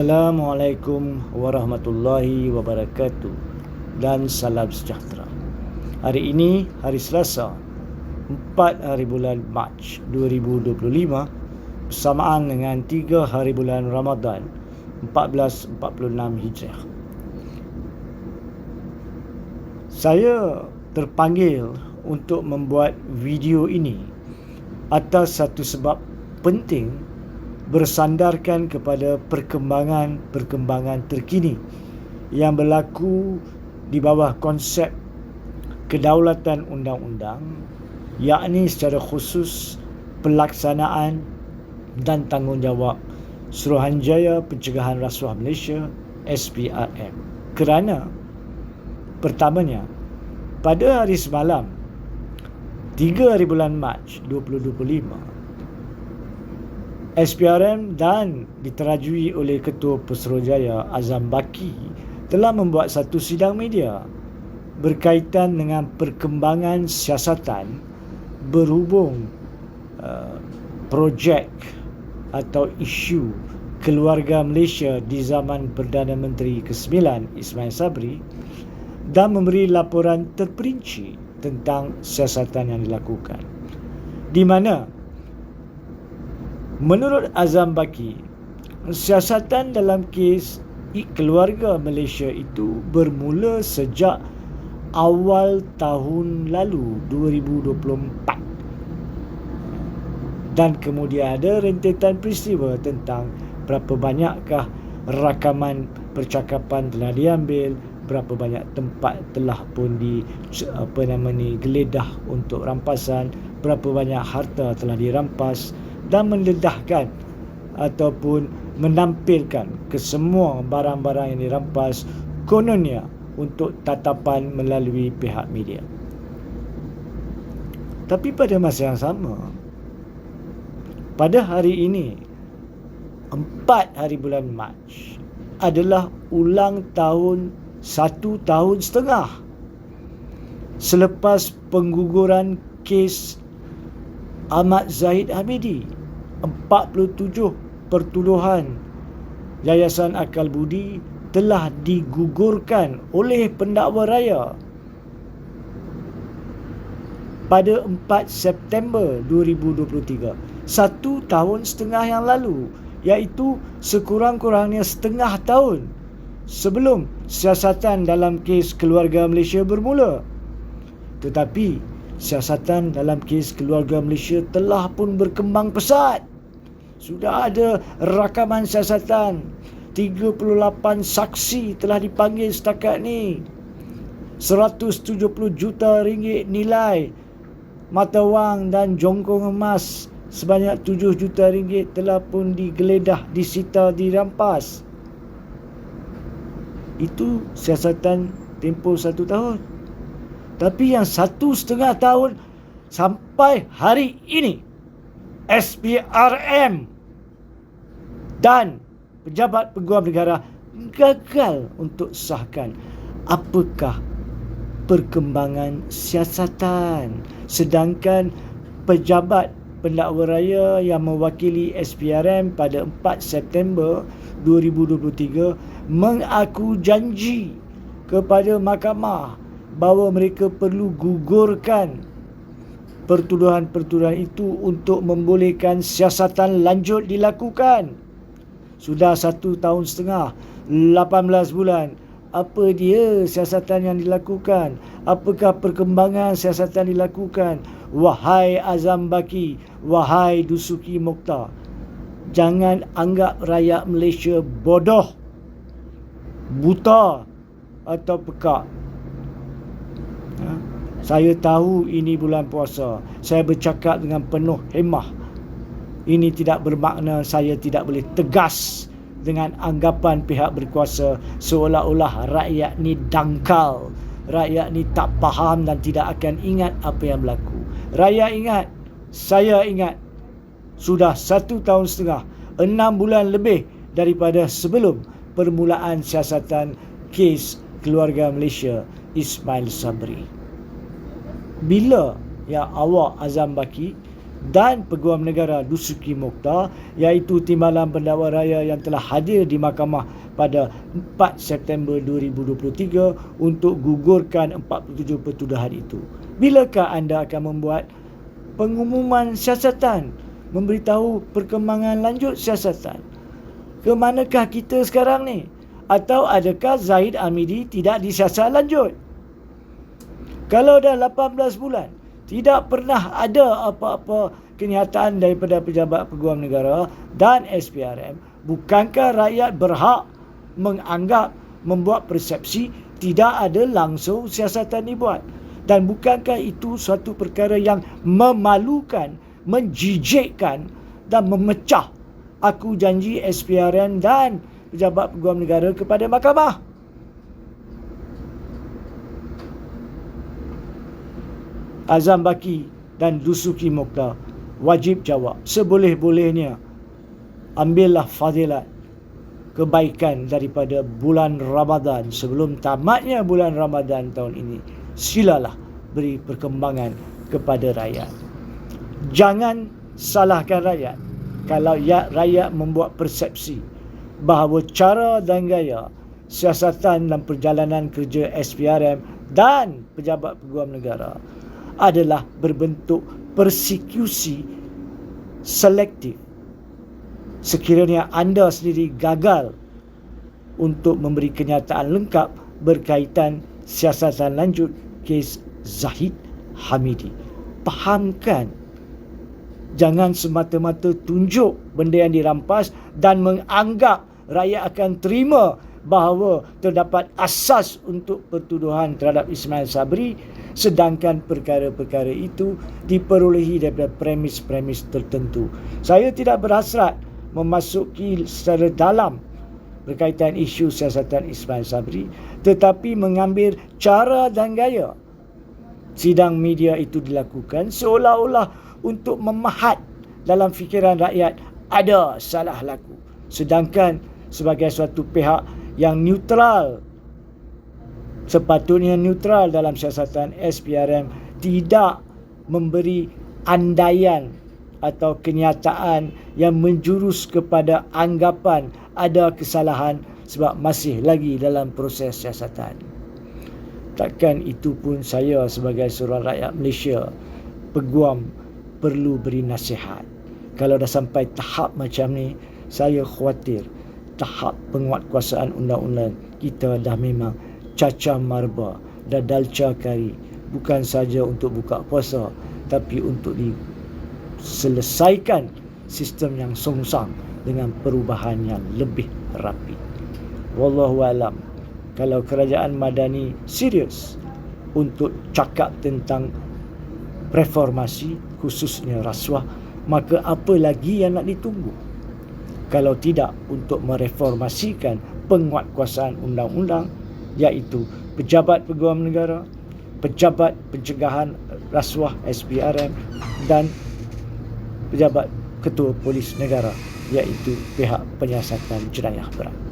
Assalamualaikum warahmatullahi wabarakatuh dan salam sejahtera. Hari ini hari Selasa 4 hari bulan Mac 2025 bersamaan dengan 3 hari bulan Ramadan 1446 Hijrah. Saya terpanggil untuk membuat video ini atas satu sebab penting bersandarkan kepada perkembangan-perkembangan terkini yang berlaku di bawah konsep kedaulatan undang-undang yakni secara khusus pelaksanaan dan tanggungjawab Suruhanjaya Pencegahan Rasuah Malaysia SPRM kerana pertamanya pada hari semalam 3 hari bulan Mac 2025 SPRM dan diterajui oleh Ketua Pesuruhjaya Azam Baki telah membuat satu sidang media berkaitan dengan perkembangan siasatan berhubung uh, projek atau isu keluarga Malaysia di zaman Perdana Menteri ke-9 Ismail Sabri dan memberi laporan terperinci tentang siasatan yang dilakukan. Di mana Menurut Azam Baki, siasatan dalam kes keluarga Malaysia itu bermula sejak awal tahun lalu 2024 dan kemudian ada rentetan peristiwa tentang berapa banyakkah rakaman percakapan telah diambil berapa banyak tempat telah pun di apa nama ni geledah untuk rampasan berapa banyak harta telah dirampas dan mendedahkan ataupun menampilkan ke semua barang-barang yang dirampas kononnya untuk tatapan melalui pihak media. Tapi pada masa yang sama, pada hari ini, empat hari bulan Mac adalah ulang tahun satu tahun setengah selepas pengguguran kes Ahmad Zahid Hamidi 47 pertuduhan Yayasan Akal Budi telah digugurkan oleh pendakwa raya pada 4 September 2023 satu tahun setengah yang lalu iaitu sekurang-kurangnya setengah tahun sebelum siasatan dalam kes keluarga Malaysia bermula. Tetapi siasatan dalam kes keluarga Malaysia telah pun berkembang pesat sudah ada rakaman siasatan. 38 saksi telah dipanggil setakat ni. 170 juta ringgit nilai mata wang dan jongkong emas sebanyak 7 juta ringgit telah pun digeledah, disita, dirampas. Itu siasatan tempoh satu tahun. Tapi yang satu setengah tahun sampai hari ini SPRM dan pejabat peguam negara gagal untuk sahkan apakah perkembangan siasatan sedangkan pejabat pendakwa raya yang mewakili SPRM pada 4 September 2023 mengaku janji kepada mahkamah bahawa mereka perlu gugurkan pertuduhan-pertuduhan itu untuk membolehkan siasatan lanjut dilakukan. Sudah satu tahun setengah, 18 bulan. Apa dia siasatan yang dilakukan? Apakah perkembangan siasatan dilakukan? Wahai Azam Baki, wahai Dusuki Mokhtar. Jangan anggap rakyat Malaysia bodoh, buta atau pekak. Ha? Saya tahu ini bulan puasa. Saya bercakap dengan penuh hemah. Ini tidak bermakna saya tidak boleh tegas dengan anggapan pihak berkuasa seolah-olah rakyat ni dangkal. Rakyat ni tak faham dan tidak akan ingat apa yang berlaku. Rakyat ingat, saya ingat. Sudah satu tahun setengah, enam bulan lebih daripada sebelum permulaan siasatan kes keluarga Malaysia Ismail Sabri bila yang awak Azam Baki dan Peguam Negara Dusuki Mokhtar iaitu Timbalan Pendakwa Raya yang telah hadir di mahkamah pada 4 September 2023 untuk gugurkan 47 pertuduhan itu. Bilakah anda akan membuat pengumuman siasatan memberitahu perkembangan lanjut siasatan? Ke manakah kita sekarang ni? Atau adakah Zahid Amidi tidak disiasat lanjut? Kalau dah 18 bulan tidak pernah ada apa-apa kenyataan daripada pejabat peguam negara dan SPRM bukankah rakyat berhak menganggap membuat persepsi tidak ada langsung siasatan dibuat? Dan bukankah itu suatu perkara yang memalukan menjijikkan dan memecah aku janji SPRM dan pejabat peguam negara kepada mahkamah Azam Baki dan Dusuki Mokhtar wajib jawab. Seboleh-bolehnya ambillah fadilat kebaikan daripada bulan Ramadan sebelum tamatnya bulan Ramadan tahun ini. Silalah beri perkembangan kepada rakyat. Jangan salahkan rakyat. Kalau ya, rakyat membuat persepsi bahawa cara dan gaya siasatan dan perjalanan kerja SPRM dan pejabat peguam negara adalah berbentuk persekusi selektif. Sekiranya anda sendiri gagal untuk memberi kenyataan lengkap berkaitan siasatan lanjut kes Zahid Hamidi. Pahamkan. Jangan semata-mata tunjuk benda yang dirampas dan menganggap rakyat akan terima bahawa terdapat asas untuk pertuduhan terhadap Ismail Sabri sedangkan perkara-perkara itu diperolehi daripada premis-premis tertentu. Saya tidak berhasrat memasuki secara dalam berkaitan isu siasatan Ismail Sabri tetapi mengambil cara dan gaya sidang media itu dilakukan seolah-olah untuk memahat dalam fikiran rakyat ada salah laku sedangkan sebagai suatu pihak yang neutral sepatutnya neutral dalam siasatan SPRM tidak memberi andaian atau kenyataan yang menjurus kepada anggapan ada kesalahan sebab masih lagi dalam proses siasatan. Takkan itu pun saya sebagai seorang rakyat Malaysia peguam perlu beri nasihat. Kalau dah sampai tahap macam ni, saya khawatir tahap penguatkuasaan undang-undang kita dah memang caca marba dan dalca kari bukan saja untuk buka puasa tapi untuk diselesaikan sistem yang songsang dengan perubahan yang lebih rapi. Wallahu alam. Kalau kerajaan Madani serius untuk cakap tentang reformasi khususnya rasuah maka apa lagi yang nak ditunggu? kalau tidak untuk mereformasikan penguatkuasaan undang-undang iaitu pejabat peguam negara, pejabat pencegahan rasuah SPRM dan pejabat ketua polis negara iaitu pihak penyiasatan jenayah berat.